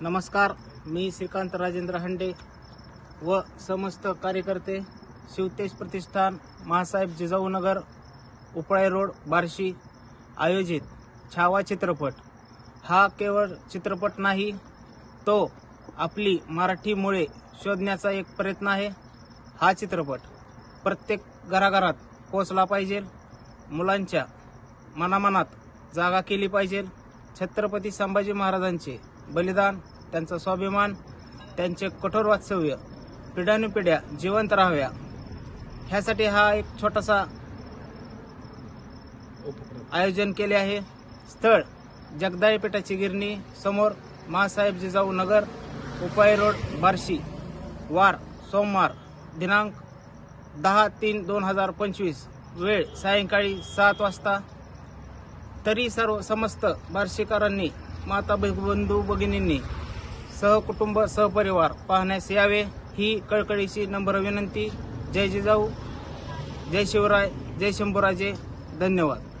नमस्कार मी श्रीकांत राजेंद्र हंडे व समस्त कार्यकर्ते शिवतेज प्रतिष्ठान महासाहेब जिजाऊनगर उपळे रोड बार्शी आयोजित छावा चित्रपट. हा केवळ चित्रपट नाही तो आपली मराठी मुळे शोधण्याचा एक प्रयत्न आहे. हा चित्रपट प्रत्येक घराघरात पोचला पाहिजे मुलांच्या मनामनात जागा केली पाहिजे. छत्रपती संभाजी महाराजांचे बलिदान त्यांचा स्वाभिमान त्यांचे कठोर वास्तव्य पिढ्यानुपिढ्या जिवंत राहाव्या. ह्यासाठी हा एक छोटासा आयोजन केले आहे. स्थळ जगदाळी पेठाची गिरणी समोर महासाहेब जिजाऊ नगर उपाय रोड बार्शी. वार सोमवार दिनांक दहा तीन दोन हजार पंचवीस वेळ सायंकाळी सात वाजता. तरी सर्व समस्त बार्शीकरांनी माता बंधू भगिनींनी सहकुटुंब सहपरिवार पाहण्यास यावे ही कळकळीची नम्र विनंती. जय जिजाऊ जय शिवराय जय शंभूराजे. धन्यवाद.